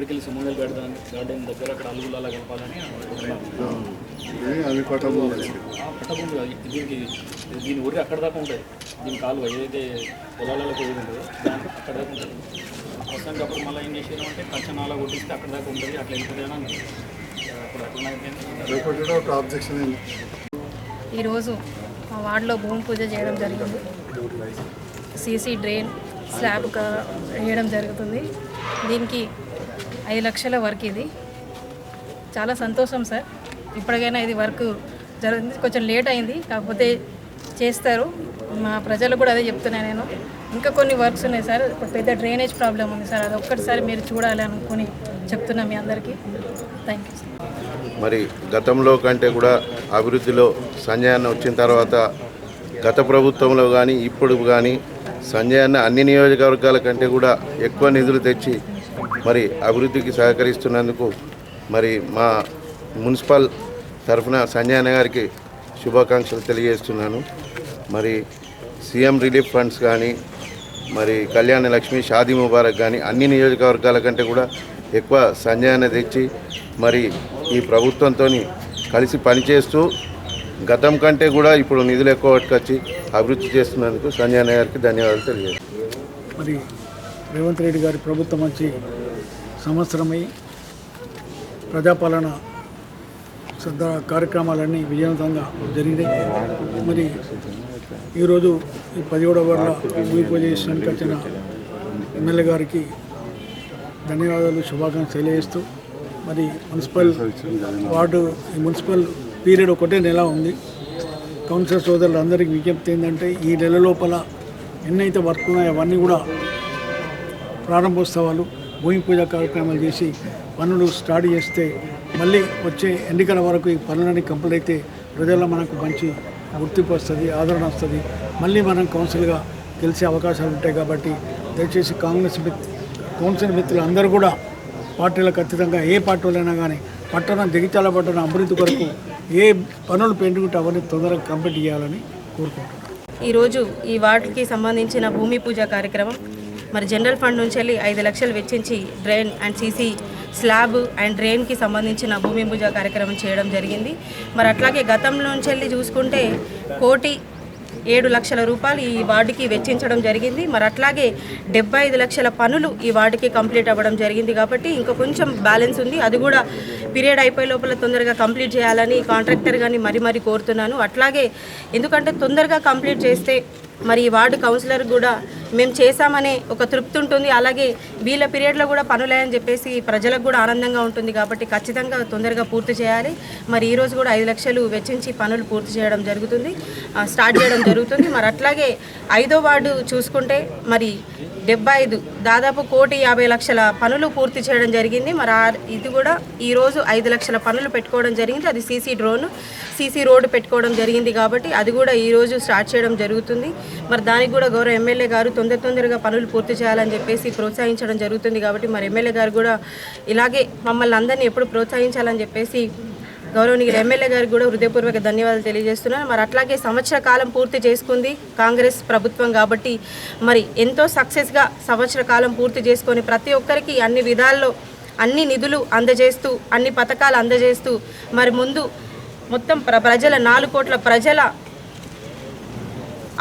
ఇక్కడికి వెళ్ళి Sumangal garden garden దగ్గర అక్కడ అలుగులు అలా కలపాలని. అది పట్టభూమి. దీనికి దీని ఊరి అక్కడ దాకా ఉంటుంది. దీని కాలువ ఏదైతే పొలాలలో పోయి ఉంటుందో దాని అక్కడ దాకా ఉంటుంది. ప్రస్తుతానికి అప్పుడు మళ్ళీ ఏం చేసేది అంటే కంచనాల కొట్టిస్తే అక్కడ దాకా ఉంటుంది. అట్లా వెళ్తుంది అని. అప్పుడు అట్లా ఈరోజు మా వార్డులో భూమి పూజ చేయడం జరిగింది. సీసీ డ్రైన్ స్లాబ్ వేయడం జరుగుతుంది. దీనికి ఐదు లక్షల వర్క్ ఇది. చాలా సంతోషం సార్. ఇప్పటికైనా ఇది వర్క్ జరిగింది కొంచెం లేట్ అయింది. కాకపోతే చేస్తారు. మా ప్రజలు కూడా అదే చెప్తున్నాను నేను. ఇంకా కొన్ని వర్క్స్ ఉన్నాయి సార్. ఒక పెద్ద డ్రైనేజ్ ప్రాబ్లం ఉంది సార్. అది ఒక్కటిసారి మీరు చూడాలి అనుకుని చెప్తున్నా మీ అందరికీ. థ్యాంక్ యూ మరి గతంలో కంటే కూడా అభివృద్ధిలో సంజయాన్న వచ్చిన తర్వాత గత ప్రభుత్వంలో కానీ ఇప్పుడు కానీ సంజయాన్న అన్ని నియోజకవర్గాల కంటే కూడా ఎక్కువ నిధులు తెచ్చి మరి అభివృద్ధికి సహకరిస్తున్నందుకు మరి మా మున్సిపల్ తరఫున సంజయన గారికి శుభాకాంక్షలు తెలియజేస్తున్నాను. మరి సీఎం రిలీఫ్ ఫండ్స్ కానీ మరి కళ్యాణ లక్ష్మి షాదీ ముబారక్ కానీ అన్ని నియోజకవర్గాల కంటే కూడా ఎక్కువ సంజయన తెచ్చి మరి ఈ ప్రభుత్వంతో కలిసి పనిచేస్తూ గతం కంటే కూడా ఇప్పుడు నిధులు ఎక్కువ పట్టుకొచ్చి అభివృద్ధి చేస్తున్నందుకు సంజయ్ గారికి ధన్యవాదాలు తెలియజేస్తాను మరి రేవంత్ రెడ్డి గారి ప్రభుత్వం వచ్చి సంవత్సరమై ప్రజాపాలన శ్రద్ధ కార్యక్రమాలన్నీ విజయవంతంగా జరిగినాయి. మరి ఈరోజు ఈ పదిహేడవ వార్డుల భూమి పూజ చేసినానికి వచ్చిన ఎమ్మెల్యే గారికి ధన్యవాదాలు శుభాకాంక్షలు తెలియజేస్తూ మరి మున్సిపల్ వార్డు ఈ మున్సిపల్ పీరియడ్ ఒకటే నెల ఉంది. కౌన్సిలర్ సోదరులు అందరికీ విజ్ఞప్తి ఏంటంటే ఈ నెల లోపల ఎన్నైతే వర్క్ ఉన్నాయో అవన్నీ కూడా ప్రారంభోత్సవాలు భూమి పూజ కార్యక్రమాలు చేసి పనులు స్టార్ట్ చేస్తే మళ్ళీ వచ్చే ఎన్నికల వరకు ఈ పనులన్నీ కంప్లీట్ అయితే ప్రజల్లో మనకు మంచి గుర్తింపు వస్తుంది ఆదరణ వస్తుంది. మళ్ళీ మనం కౌన్సిల్గా గెలిచే అవకాశాలు ఉంటాయి కాబట్టి దయచేసి కాంగ్రెస్ మిత్ కౌన్సిల్ మిత్రులు అందరూ కూడా పార్టీలకు ఖచ్చితంగా ఏ పార్టీలైనా కానీ పట్టణం జగిత్యాల పట్టణం అభివృద్ధి కొరకు ఏ పనులు పెండుకుంటే అవన్నీ తొందరగా కంప్లీట్ చేయాలని కోరుకుంటున్నాను ఈరోజు ఈ వార్డుకి సంబంధించిన భూమి పూజ కార్యక్రమం మరి జనరల్ ఫండ్ నుంచి వెళ్ళి ఐదు లక్షలు వెచ్చించి drain and CC slab and డ్రైన్కి సంబంధించిన భూమి పూజ కార్యక్రమం చేయడం జరిగింది. మరి అట్లాగే గతంలో నుంచి వెళ్ళి చూసుకుంటే కోటి ఏడు లక్షల రూపాయలు ఈ వార్డుకి వెచ్చించడం జరిగింది. మరి అట్లాగే డెబ్బై ఐదు లక్షల పనులు ఈ వార్డుకి కంప్లీట్ అవ్వడం జరిగింది కాబట్టి ఇంకా కొంచెం బ్యాలెన్స్ ఉంది. అది కూడా పీరియడ్ అయిపోయే లోపల తొందరగా కంప్లీట్ చేయాలని కాంట్రాక్టర్ కానీ మరీ మరీ కోరుతున్నాను. అట్లాగే ఎందుకంటే తొందరగా కంప్లీట్ చేస్తే మరి ఈ వార్డు కౌన్సిలర్ కూడా మేము చేశామనే ఒక తృప్తి ఉంటుంది. అలాగే వీళ్ళ పీరియడ్లో కూడా పనులేని చెప్పేసి ప్రజలకు కూడా ఆనందంగా ఉంటుంది కాబట్టి ఖచ్చితంగా తొందరగా పూర్తి చేయాలి. మరి ఈరోజు కూడా ఐదు లక్షలు వెచ్చించి పనులు పూర్తి చేయడం జరుగుతుంది. స్టార్ట్ చేయడం జరుగుతుంది. మరి అట్లాగే ఐదో వార్డు చూసుకుంటే మరి డెబ్బై ఐదు దాదాపు కోటి యాభై లక్షల పనులు పూర్తి చేయడం జరిగింది. మరి ఆ ఇది కూడా ఈరోజు ఐదు లక్షల పనులు పెట్టుకోవడం జరిగింది. అది సీసీ డ్రోన్ సీసీ రోడ్డు పెట్టుకోవడం జరిగింది కాబట్టి అది కూడా ఈరోజు స్టార్ట్ చేయడం జరుగుతుంది. మరి దానికి కూడా గౌరవ ఎమ్మెల్యే గారు తొందర తొందరగా పనులు పూర్తి చేయాలని చెప్పేసి ప్రోత్సహించడం జరుగుతుంది కాబట్టి మరి ఎమ్మెల్యే గారు కూడా ఇలాగే మమ్మల్ని అందరినీ ఎప్పుడు ప్రోత్సహించాలని చెప్పేసి గౌరవనీయులు ఎమ్మెల్యే గారికి కూడా హృదయపూర్వక ధన్యవాదాలు తెలియజేస్తున్నాను. మరి అట్లాగే సంవత్సర కాలం పూర్తి చేసుకుంది కాంగ్రెస్ ప్రభుత్వం కాబట్టి మరి ఎంతో సక్సెస్గా సంవత్సర కాలం పూర్తి చేసుకొని ప్రతి ఒక్కరికి అన్ని విధాల్లో అన్ని నిధులు అందజేస్తూ అన్ని పథకాలు అందజేస్తూ మరి ముందు మొత్తం ప్ర ప్రజల నాలుగు కోట్ల ప్రజల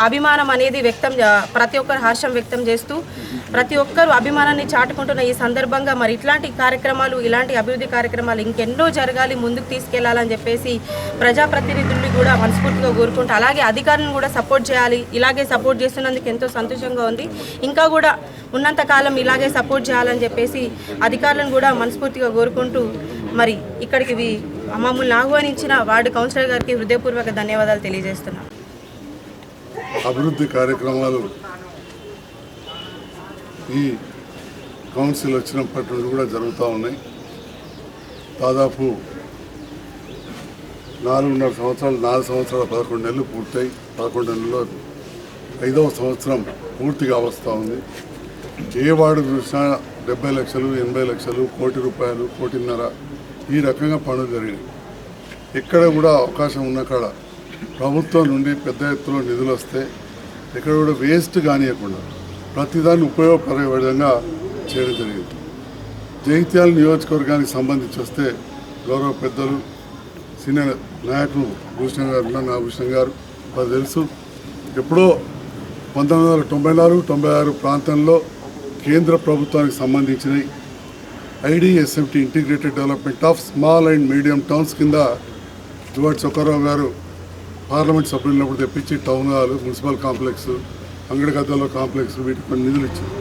అభిమానం అనేది వ్యక్తం ప్రతి ఒక్కరు హర్షం వ్యక్తం చేస్తూ ప్రతి ఒక్కరు అభిమానాన్ని చాటుకుంటున్న ఈ సందర్భంగా మరి ఇట్లాంటి కార్యక్రమాలు ఇలాంటి అభివృద్ధి కార్యక్రమాలు ఇంకెన్నో జరగాలి ముందుకు తీసుకెళ్ళాలని చెప్పేసి ప్రజాప్రతినిధుల్ని కూడా మనస్ఫూర్తిగా కోరుకుంటూ అలాగే అధికారులను కూడా సపోర్ట్ చేయాలి ఇలాగే సపోర్ట్ చేస్తున్నందుకు ఎంతో సంతోషంగా ఉంది. ఇంకా కూడా ఉన్నంత కాలం ఇలాగే సపోర్ట్ చేయాలని చెప్పేసి అధికారులను కూడా మనస్ఫూర్తిగా కోరుకుంటూ మరి ఇక్కడికి మమ్మల్ని ఆహ్వానించిన వార్డు కౌన్సిలర్ గారికి హృదయపూర్వక ధన్యవాదాలు తెలియజేస్తున్నాను అభివృద్ధి కార్యక్రమాలు ఈ కౌన్సిల్ వచ్చినప్పటి నుండి కూడా జరుగుతూ ఉన్నాయి. దాదాపు నాలుగున్నర సంవత్సరాలు నాలుగు సంవత్సరాల పదకొండు నెలలు పూర్తయి పదకొండు నెలల్లో ఐదవ సంవత్సరం పూర్తిగా వస్తూ ఉంది. ఏ వార్డు చూసినా డెబ్బై లక్షలు ఎనభై లక్షలు కోటి రూపాయలు కోటిన్నర ఈ రకంగా పనులు జరిగినాయి. ఎక్కడ కూడా అవకాశం ఉన్న కాడ ప్రభుత్వం నుండి పెద్ద ఎత్తులో నిధులు వస్తే ఎక్కడ కూడా వేస్ట్ కానియకుండా ప్రతిదాన్ని ఉపయోగపడే విధంగా చేయడం జరిగింది. జగిత్యాల నియోజకవర్గానికి సంబంధించి వస్తే గౌరవ పెద్దలు సీనియర్ నాయకులు భూషణ్ గారు ఉన్నారు, గారు వారు తెలుసు. ఎప్పుడో పంతొమ్మిది వందల తొంభై నాలుగు తొంభై ఆరు ప్రాంతంలో కేంద్ర ప్రభుత్వానికి సంబంధించినవి. IDSMT integrated development of small and medium towns కింద జువాడ్ చొక్కారావు గారు పార్లమెంట్ సభ్యులున్నప్పుడు తెప్పించి టౌన్ హాల్ మున్సిపల్ కాంప్లెక్స్ అంగడిగద్దలో కాంప్లెక్స్ వీటికి కొన్ని నిధులు ఇచ్చింది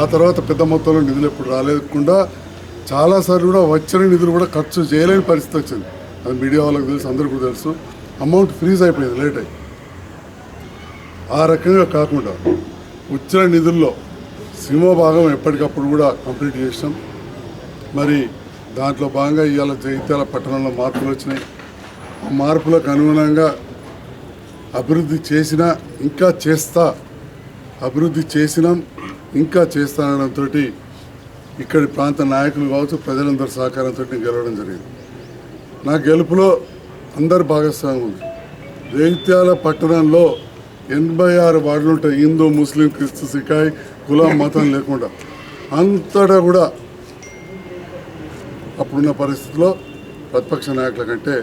ఆ తర్వాత పెద్ద మొత్తంలో నిధులు ఎప్పుడు రాలేకుండా చాలాసార్లు కూడా వచ్చిన నిధులు కూడా ఖర్చు చేయలేని పరిస్థితి వచ్చింది. అది మీడియా వాళ్ళకి తెలుసు అందరికీ కూడా తెలుసు. అమౌంట్ ఫ్రీజ్ అయిపోయింది లేట్ అయ్యి ఆ రకంగా కాకుండా వచ్చిన నిధుల్లో సినిమా భాగం ఎప్పటికప్పుడు కూడా కంప్లీట్ చేసాం మరి దాంట్లో భాగంగా ఇవాళ జగిత్యాల పట్టణంలో మార్పులు వచ్చినాయి. మార్పులకు అనుగుణంగా అభివృద్ధి చేసినా ఇంకా చేస్తా అభివృద్ధి చేసినాం ఇంకా చేస్తానడంతో ఇక్కడి ప్రాంత నాయకులు కావచ్చు ప్రజలందరి సహకారంతో గెలవడం జరిగింది. నా గెలుపులో అందరి భాగస్వామ్యం ఉంది. జగిత్యాల పట్టణంలో ఎనభై ఆరు వార్డులు ఉంటాయి. హిందూ ముస్లిం క్రిస్తు సికాయ్ కులం మతం లేకుండా అంతటా కూడా అప్పుడున్న పరిస్థితిలో ప్రతిపక్ష నాయకుల కంటే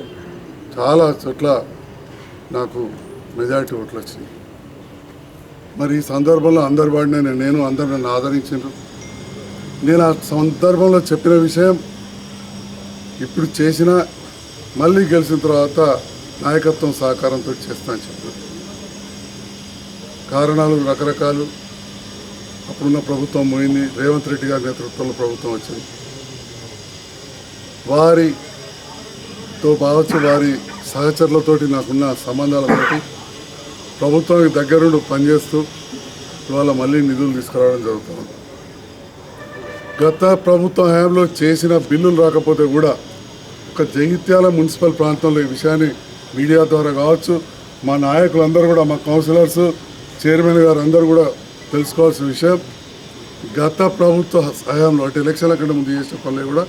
చాలా చోట్ల నాకు మెజారిటీ ఓట్లు వచ్చినాయి. మరి ఈ సందర్భంలో అందరి వాడిని నేను అందరు నన్ను ఆదరించారు నేను ఆ సందర్భంలో చెప్పిన విషయం ఇప్పుడు చేసిన మళ్ళీ గెలిచిన తర్వాత నాయకత్వం సహకారంతో చేస్తానని చెప్పారు కారణాలు రకరకాలు. అప్పుడున్న ప్రభుత్వం పోయింది. రేవంత్ రెడ్డి గారి నేతృత్వంలో ప్రభుత్వం వచ్చింది. వారి తో కావచ్చు వారి సహచరులతోటి నాకున్న సంబంధాలతోటి ప్రభుత్వానికి దగ్గరుండి పనిచేస్తూ ఇవాళ మళ్ళీ నిధులు తీసుకురావడం జరుగుతుంది. గత ప్రభుత్వ హయాంలో చేసిన బిల్లులు రాకపోతే కూడా ఒక జగిత్యాల మున్సిపల్ ప్రాంతంలో ఈ విషయాన్ని మీడియా ద్వారా కావచ్చు మా నాయకులందరూ కూడా మా కౌన్సిలర్స్ చైర్మన్ గారు అందరూ కూడా తెలుసుకోవాల్సిన విషయం గత ప్రభుత్వ హయాంలో అంటే ఎలక్షన్ల కంటే ముందు చేసిన పనులు కూడా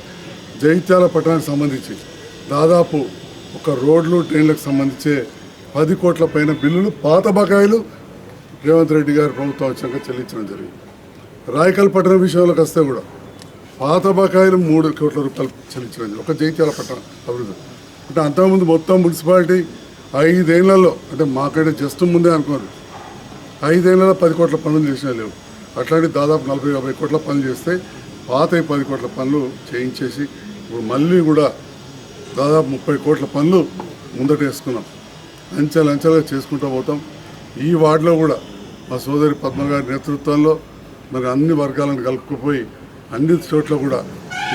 జగిత్యాల పట్టణానికి సంబంధించి దాదాపు ఒక రోడ్లు ట్రైన్లకు సంబంధించే పది కోట్ల పైన బిల్లులు పాత బకాయిలు రేవంత్ రెడ్డి గారు ప్రభుత్వం వచ్చాక చెల్లించడం జరిగింది. రాయకల్ పట్టణం విషయంలోకి వస్తే కూడా పాత బకాయిలు మూడు కోట్ల రూపాయలు చెల్లించడం జరిగింది. ఒక జైత్యాల పట్టణం అభివృద్ధి. అంటే అంతకుముందు మొత్తం మున్సిపాలిటీ ఐదేళ్ళలో అంటే మాకంటే జస్ట్ ముందే అనుకోరు. ఐదేళ్ళలో పది కోట్ల పనులు చేసినా లేవు. అట్లాంటి దాదాపు నలభై యాభై కోట్ల పనులు చేస్తే పాత పది కోట్ల పనులు చేయించేసి ఇప్పుడు మళ్ళీ కూడా దాదాపు ముప్పై కోట్ల పనులు ముందట వేసుకున్నాం అంచెలంచెలుగా చేసుకుంటూ పోతాం. ఈ వార్డులో కూడా మా సోదరి పద్మ గారి నేతృత్వంలో మరి అన్ని వర్గాలను కలుపుకుపోయి అన్ని చోట్ల కూడా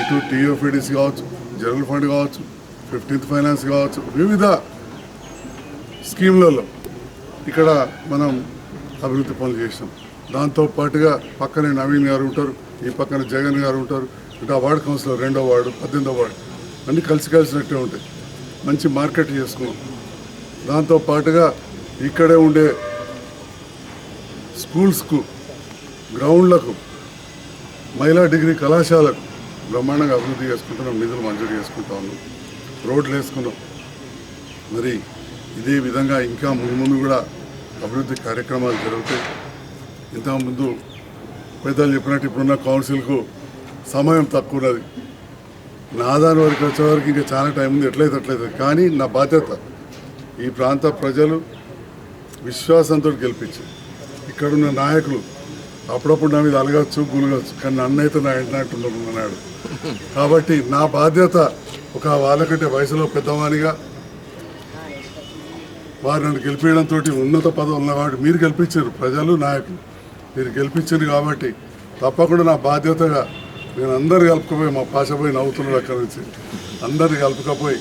ఇటు టీఓఫీడీసీ కావచ్చు జనరల్ ఫండ్ కావచ్చు ఫిఫ్టీన్త్ ఫైనాన్స్ కావచ్చు వివిధ స్కీమ్లలో ఇక్కడ మనం అభివృద్ధి పనులు చేసాం దాంతో పాటుగా పక్కనే నవీన్ గారు ఉంటారు ఈ పక్కన జగన్ గారు ఉంటారు. ఇటు ఆ వార్డు కౌన్సిలర్ రెండో వార్డు పద్దెనిమిదో వార్డు. అన్నీ కలిసి కలిసినట్టే ఉంటాయి. మంచి మార్కెట్ చేసుకున్నాం. దాంతో పాటుగా ఇక్కడే ఉండే స్కూల్స్కు గ్రౌండ్లకు మహిళా డిగ్రీ కళాశాలకు బ్రహ్మాండంగా అభివృద్ధి చేసుకుంటున్నాం నిధులు మంజూరు చేసుకుంటా. ఉన్నాం రోడ్లు వేసుకున్నాం. మరి ఇదే విధంగా ఇంకా ముందు ముందు కూడా అభివృద్ధి కార్యక్రమాలు జరుగుతాయి. ఇంతకుముందు పెద్దలు చెప్పినట్టు ఇప్పుడున్న కౌన్సిల్కు సమయం తక్కువ ఉన్నది. నా దాని వరకు వచ్చే వరకు ఇంకా చాలా టైం ఉంది. ఎట్లయితే అట్లయితే. కానీ నా బాధ్యత ఈ ప్రాంత ప్రజలు విశ్వాసంతో గెలిపించి ఇక్కడున్న నాయకులు అప్పుడప్పుడు నా మీద అలగచ్చు గులగచ్చు. కానీ నన్నైతే నా ఇంటినట్టున్నాడు కాబట్టి నా బాధ్యత ఒక వాళ్ళకంటే వయసులో పెద్దవానిగా వారు నన్ను గెలిపించడంతో ఉన్నత పదవులు కాబట్టి మీరు గెలిపించారు. ప్రజలు నాయకులు మీరు గెలిపించారు కాబట్టి తప్పకుండా నా బాధ్యతగా నేను అందరు కలుపుకపోయి మా పాషపోయి నవ్వుతున్నాడు అక్కడి నుంచి. అందరు కలుపుకపోయి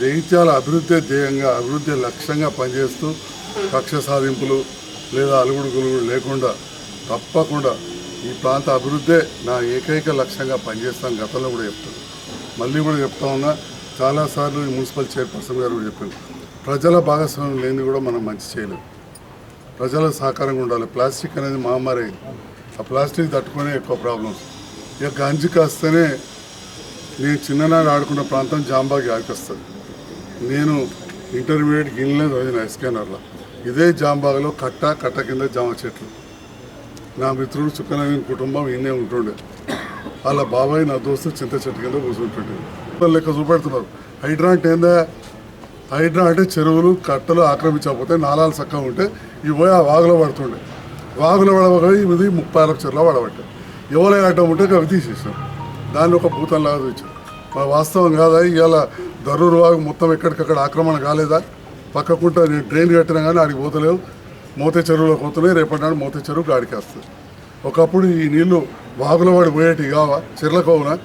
జగిత్యాల అభివృద్ధి ధ్యేయంగా అభివృద్ధి లక్ష్యంగా పనిచేస్తూ కక్ష సాధింపులు లేదా అలుగుడు గులుగుడు లేకుండా తప్పకుండా ఈ ప్రాంత అభివృద్ధే నా ఏకైక లక్ష్యంగా పనిచేస్తాను గతంలో కూడా చెప్తాను. మళ్ళీ కూడా చెప్తా ఉన్నా చాలాసార్లు ఈ మున్సిపల్ చైర్పర్సన్ గారు కూడా చెప్పారు ప్రజల భాగస్వామ్యం లేనిది కూడా మనం మంచి చేయలేము. ప్రజల సహకారంగా ఉండాలి. ప్లాస్టిక్ అనేది మహమ్మారి ఆ ప్లాస్టిక్ తట్టుకునే ఎక్కువ ప్రాబ్లమ్స్. ఇక గంజి కాస్తేనే నేను చిన్ననాడు ఆడుకున్న ప్రాంతం జాంబాగి ఆడికొస్తుంది. నేను ఇంటర్మీడియట్ గిన్నెలే చదివిన ఎస్కేనర్లో ఇదే జాంబాగ్లో కట్ట కట్ట కింద జామ చెట్లు. నా మిత్రుడు చుక్కనవీన్ కుటుంబం ఈయనే ఉంటుండే. వాళ్ళ బాబాయ్ నా దోస్తు చింత చెట్టు కింద కూర్చుంటుండే. వాళ్ళు లెక్క చూపెడుతున్నారు. హైడ్రా అంటే ఏందా? హైడ్రా అంటే చెరువులు కట్టలు ఆక్రమించకపోతే నాలాలు చక్కగా ఉంటే ఇవి పోయి ఆ వాగులో పడుతుండే. వాగులో పడవగా ఇది ముప్పై అరవై చెరువులో పడబట్టాయి ఎవరో అడ్డం ఉంటే అవి తీసేసాం దాన్ని ఒక భూతంలాగా తెచ్చాం మా వాస్తవం కాదా? ఇవాళ దరూరు వాగు మొత్తం ఎక్కడికక్కడ ఆక్రమణ కాలేదా? పక్కకుంటా నేను డ్రైన్ కట్టినా కానీ ఆడికి పోతలేవు. మోతే చెరువులో పోతున్నాయి. రేపటి నాడు మోతే చెరువు గాడికి వస్తుంది ఒకప్పుడు ఈ నీళ్ళు వాగుల వాడి పోయేటి కావా? చెర్లకోవునా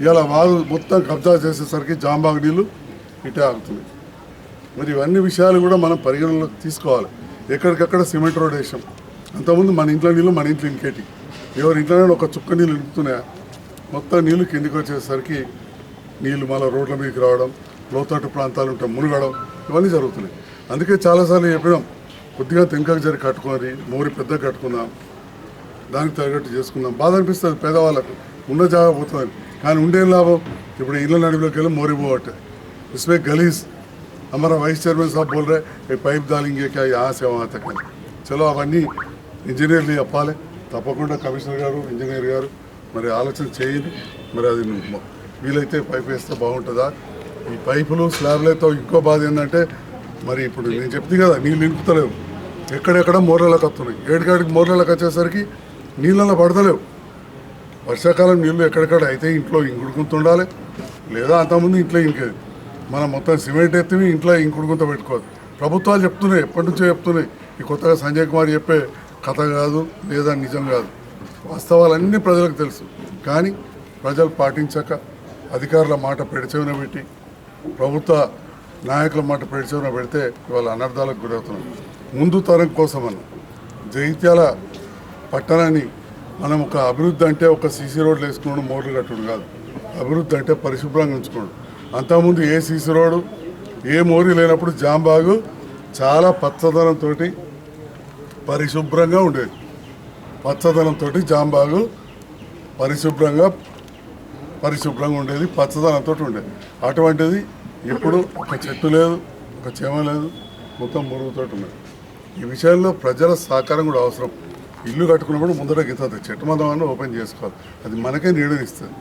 ఇవాళ వాగు మొత్తం కబ్జా చేసేసరికి జాంబాగు నీళ్ళు ఇటే ఆగుతున్నాయి. మరి ఇవన్నీ విషయాలు కూడా మనం పరిగణలోకి తీసుకోవాలి. ఎక్కడికక్కడ సిమెంట్ రోడ్ వేసాం. అంతకుముందు మన ఇంట్లో నీళ్ళు మన ఇంట్లో ఇంకేటి? ఎవరి ఇంట్లోనే ఒక చుక్క నీళ్ళు ఇంకుతున్నాయా మొత్తం నీళ్లు కిందికి వచ్చేసరికి నీళ్లు మళ్ళీ రోడ్ల మీదకి రావడం లోతట్టు ప్రాంతాలు ఉంటే మునగడం ఇవన్నీ జరుగుతున్నాయి అందుకే చాలాసార్లు చెప్పినాం కొద్దిగా తెంకకు జరి కట్టుకొని మోరి పెద్ద కట్టుకుందాం దానికి తగ్గట్టు చేసుకుందాం బాధ అనిపిస్తుంది పేదవాళ్ళకు ఉన్న జాగా పోతుంది కానీ ఉండేం లాభం ఇప్పుడు ఇళ్ళ నడిలోకి వెళ్ళి మోరి పోవట్టే इसमें गलीस हमारा वाइस चेयरमैन साहब बोल रहे कि पाइप डालेंगे क्या यहाँ से वहाँ तक చలో అవన్నీ ఇంజనీర్లు చెప్పాలి తప్పకుండా కమిషనర్ గారు ఇంజనీర్ గారు మరి ఆలోచన చేయండి. మరి అది వీలైతే పైపు వేస్తే బాగుంటుందా? ఈ పైపులు స్లాబ్లతో ఇంకో బాధ ఏంటంటే మరి ఇప్పుడు నేను చెప్తే కదా నీళ్ళు నింపుతలేవు. ఎక్కడెక్కడ మోర్లలోకి వస్తున్నాయి. ఏడుకాడికి మోర్లలోకి వచ్చేసరికి నీళ్ళలో పడతలేవు. వర్షాకాలం నీళ్ళు ఎక్కడెక్కడ అయితే ఇంట్లో ఇంకుడుకుంటుండాలి లేదా అంతకుముందు ఇంట్లో ఇంకేది. మనం మొత్తం సిమెంట్ ఎత్తివి ఇంట్లో ఇంకుడుకుంత పెట్టుకోవాలి. ప్రభుత్వాలు చెప్తున్నాయి ఎప్పటి నుంచో చెప్తున్నాయి. ఈ కొత్తగా సంజయ్ కుమార్ చెప్పే కథ కాదు లేదా నిజం కాదు. వాస్తవాలన్నీ ప్రజలకు తెలుసు. కానీ ప్రజలు పాటించక అధికారుల మాట పెడిచెవిన పెట్టి ప్రభుత్వ నాయకుల మాట పెడిచెవిన పెడితే ఇవాళ అనర్థాలకు గురవుతున్నాం. ముందు తరం కోసమన్న జైత్యాల పట్టణాన్ని మనం ఒక అభివృద్ధి అంటే ఒక సీసీ రోడ్లు వేసుకోవడం మోర్లు కట్టడం కాదు. అభివృద్ధి అంటే పరిశుభ్రంగా ఉంచుకోవడం అంతకుముందు ఏ సీసీ రోడ్డు ఏ మోరీ లేనప్పుడు జాంబాగు చాలా పచ్చదనంతో పరిశుభ్రంగా ఉండేది పచ్చదనంతో జాంబాగు పరిశుభ్రంగా పరిశుభ్రంగా ఉండేది పచ్చదనంతో ఉండేది అటువంటిది ఇప్పుడు ఒక చెట్టు లేదు ఒక చేమ లేదు మొత్తం మురుగుతో ఉన్నది ఈ విషయంలో ప్రజల సహకారం కూడా అవసరం. ఇల్లు కట్టుకున్నప్పుడు ముందర గీతది చెట్టు మందం ఓపెన్ చేసుకోవాలి. అది మనకే నీడనిస్తుంది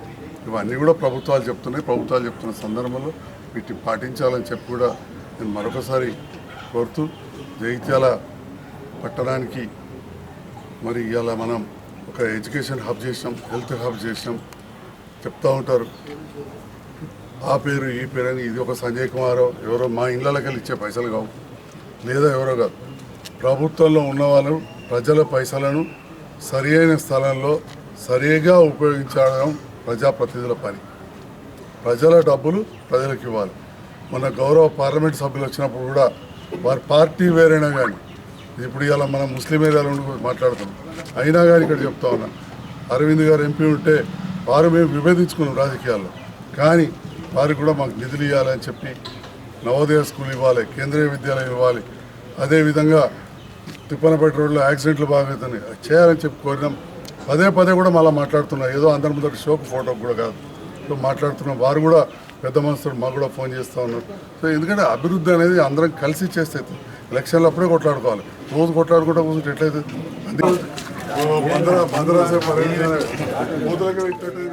ఇవన్నీ కూడా ప్రభుత్వాలు చెప్తున్నాయి. ప్రభుత్వాలు చెప్తున్న సందర్భంలో వీటిని పాటించాలని చెప్పి కూడా నేను మరొకసారి కోరుతూ జగిత్యాల పట్టడానికి మరి ఇలా మనం ఒక ఎడ్యుకేషన్ హబ్ చేసినాం హెల్త్ హబ్ చేసినాం. చెప్తూ ఉంటారు. ఆ పేరు ఈ పేరు అని ఇది ఒక సంజయ్ కుమారో ఎవరో మా ఇళ్ళకి వెళ్ళి ఇచ్చే పైసలు కావు. లేదా ఎవరో కాదు. ప్రభుత్వంలో ఉన్న వాళ్ళు ప్రజల పైసలను సరి అయిన స్థలంలో సరిగా ఉపయోగించడం ప్రజాప్రతినిధుల పని. ప్రజల డబ్బులు ప్రజలకు ఇవ్వాలి. మన గౌరవ పార్లమెంట్ సభ్యులు వచ్చినప్పుడు కూడా వారి పార్టీ వేరైనా కానీ ఇప్పుడు ఇలా మనం ముస్లిం ఏరియాలో మాట్లాడుతున్నాం అయినా కానీ ఇక్కడ చెప్తా ఉన్నా అరవింద్ గారు ఎంపీ ఉంటే వారు మేము విభేదించుకున్నాం రాజకీయాల్లో. కానీ వారికి కూడా మాకు నిధులు ఇవ్వాలని చెప్పి నవోదయ స్కూల్ ఇవ్వాలి కేంద్రీయ విద్యాలయం ఇవ్వాలి. అదేవిధంగా తిప్పనపేట రోడ్లో యాక్సిడెంట్లు బాగవుతున్నాయి చేయాలని చెప్పి కోరినాం. పదే పదే కూడా మళ్ళీ మాట్లాడుతున్నాం. ఏదో అందరి ముందర షోకు ఫోటో కూడా కాదు. సో మాట్లాడుతున్నాం. వారు కూడా పెద్ద మనసులు మాకు కూడా ఫోన్ చేస్తూ ఉన్నారు. సో ఎందుకంటే అభివృద్ధి అనేది అందరం కలిసి చేస్తే అవుతుంది. ఎలక్షన్లు అప్పుడే కొట్లాడుకోవాలి. రోజు కొట్లాడుకుంటే కూర్చుంటే ఎట్లయితే అందుకే బందరా బందరా సేపు మూతలకి పెట్టేది